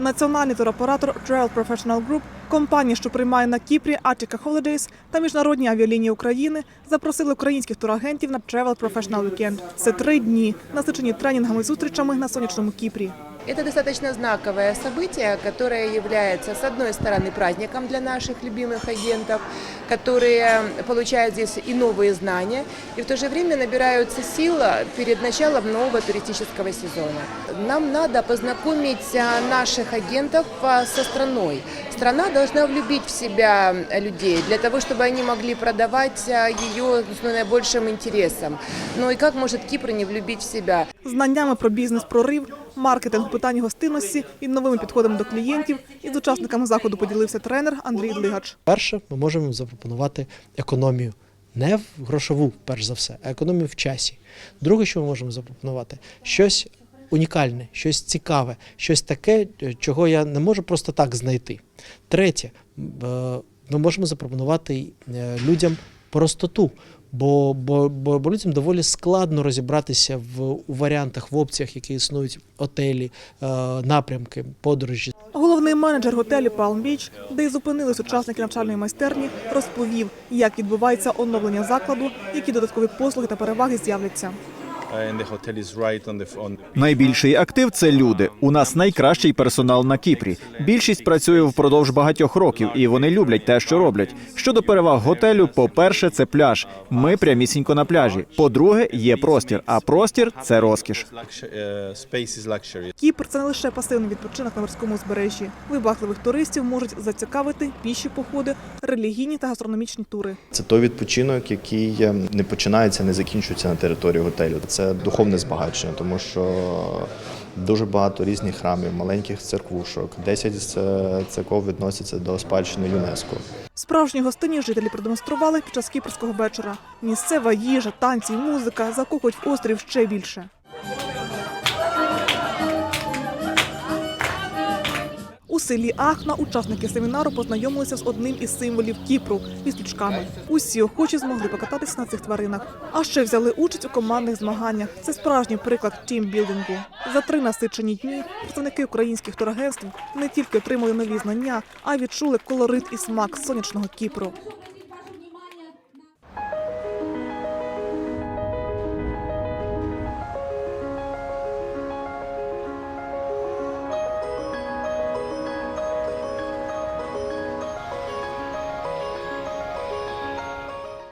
Національний туроператор Travel Professional Group, компанія, що приймає на Кіпрі Attica Holidays та міжнародні авіалінії України запросили українських турагентів на Travel Professional Weekend. Це три дні, насичені тренінгами і зустрічами на сонячному Кіпрі. Это достаточно знаковое событие, которое является, с одной стороны, праздником для наших любимых агентов, которые получают здесь и новые знания, и в то же время набираются сил перед началом нового туристического сезона. Нам надо познакомить а, наших агентов а, со страной. Страна должна влюбить в себя людей для того, чтобы они могли продавать а, ее с наибольшим интересом. Ну и как может Кипр не влюбить в себя? Знаннями про бізнес-прорив, маркетинг питань гостинності і новими підходами до клієнтів із учасниками заходу поділився тренер Андрій Длигач. Перше, ми можемо запропонувати економію. Не в грошову, перш за все, а економію в часі. Друге, що ми можемо запропонувати, щось унікальне, щось цікаве, щось таке, е, чого я не можу просто так знайти. Третє, е, ми можемо запропонувати е, людям простоту. Бо, бо, бо, бо людям доволі складно розібратися в у варіантах, в опціях, які існують отелі, е, напрямки, подорожі. Головний менеджер готелю Palm Beach, де й зупинились учасники навчальної майстерні, розповів, як відбувається оновлення закладу, які додаткові послуги та переваги з'являться. And the hotel is right on the on Найбільший актив це люди. У нас найкращий персонал на Кіпрі. Більшість працює впродовж багатьох років, і вони люблять те, що роблять. Щодо переваг готелю, по-перше, це пляж. Ми прямісінько на пляжі. По-друге, є простір. А простір це розкіш. luxury, uh. Кіпр це не лише пасивний відпочинок на морському узбережжі. Вибагливих туристів можуть зацікавити піші походи, релігійні та гастрономічні тури. Це той відпочинок, який е, не починається, не закінчується на території готелю. Це духовне збагачення, тому що дуже багато різних храмів, маленьких церквушок. 10 е, церков відносяться до спадщини ЮНЕСКО. Справжні гостині жителі продемонстрували під час кіпрського вечора. Місцева їжа, танці музика закохують в острів ще більше. Селі Ахна учасники семінару познайомилися з одним із символів Кіпру віслючками. Усі охочі змогли покататися на цих тваринах, а ще взяли участь у командних змаганнях. Це справжній приклад тімбілдингу. За три насичені дні представники українських турагентств не тільки отримали нові знання, а й відчули колорит і смак сонячного Кіпру.